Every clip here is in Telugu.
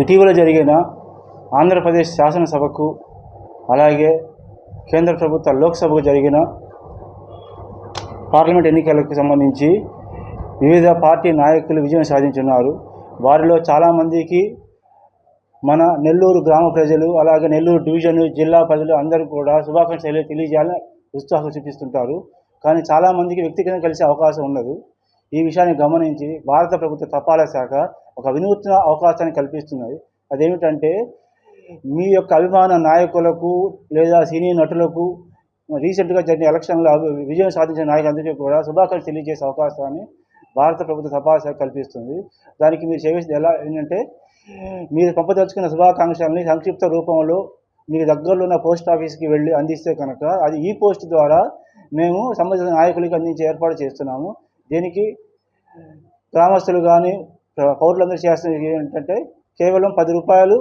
ఇటీవల జరిగిన ఆంధ్రప్రదేశ్ శాసనసభకు అలాగే కేంద్ర ప్రభుత్వ లోక్సభకు జరిగిన పార్లమెంట్ ఎన్నికలకు సంబంధించి వివిధ పార్టీ నాయకులు విజయం సాధించున్నారు. వారిలో చాలామందికి మన నెల్లూరు గ్రామ ప్రజలు అలాగే నెల్లూరు డివిజన్ జిల్లా ప్రజలు అందరూ కూడా శుభాకాంక్షలు తెలియజేయాలని ఉత్సాహం చూపిస్తుంటారు. కానీ చాలామందికి వ్యక్తిగతంగా కలిసే అవకాశం ఉండదు. ఈ విషయాన్ని గమనించి భారత ప్రభుత్వ తపాలా శాఖ ఒక వినూత్న అవకాశాన్ని కల్పిస్తున్నది. అదేమిటంటే మీ యొక్క అభిమాన నాయకులకు లేదా సినీ నటులకు రీసెంట్గా జరిగిన ఎలక్షన్లో విజయం సాధించిన నాయకులందరికీ కూడా శుభాకాంక్షలు తెలియజేసే అవకాశాన్ని భారత ప్రభుత్వ తపాలా కల్పిస్తుంది. దానికి మీరు చేసేది ఎలా ఏంటంటే మీరు పంపదలుచుకున్న శుభాకాంక్షల్ని సంక్షిప్త రూపంలో మీకు దగ్గరలో ఉన్న పోస్ట్ ఆఫీస్కి వెళ్ళి అందిస్తే కనుక అది ఈ పోస్ట్ ద్వారా మేము సంబంధిత నాయకులకి అందించే ఏర్పాటు చేస్తున్నాము. దీనికి గ్రామస్తులు కానీ పౌరులందరూ చేస్తున్నది ఏంటంటే కేవలం పది రూపాయలు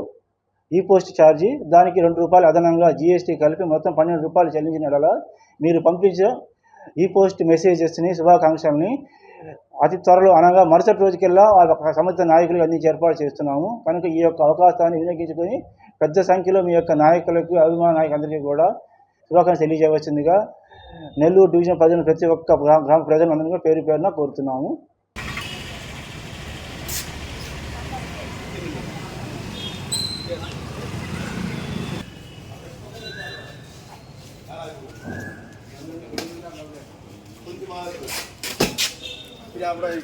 ఈ పోస్ట్ ఛార్జీ దానికి రెండు రూపాయలు అదనంగా జీఎస్టీ కలిపి మొత్తం పన్నెండు రూపాయలు చెల్లించిన ఎడల మీరు పంపించే ఈ పోస్ట్ మెసేజెస్ని శుభాకాంక్షల్ని అతి త్వరలో అనగా మరుసటి రోజుకెల్లా ఆ యొక్క సంబంధిత నాయకులకు అందించి ఏర్పాటు చేస్తున్నాము. కనుక ఈ యొక్క అవకాశాన్ని వినియోగించుకొని పెద్ద సంఖ్యలో మీ యొక్క నాయకులకు అభిమాన నాయకులందరికీ కూడా శుభాకాంక్షలు తెలియజేయవలసిందిగా నెల్లూరు డివిజన్ ప్రజలను ప్రతి ఒక్క గ్రామ గ్రామ ప్రజలందరినీ పేరు పేరున కోరుతున్నాము. આપણે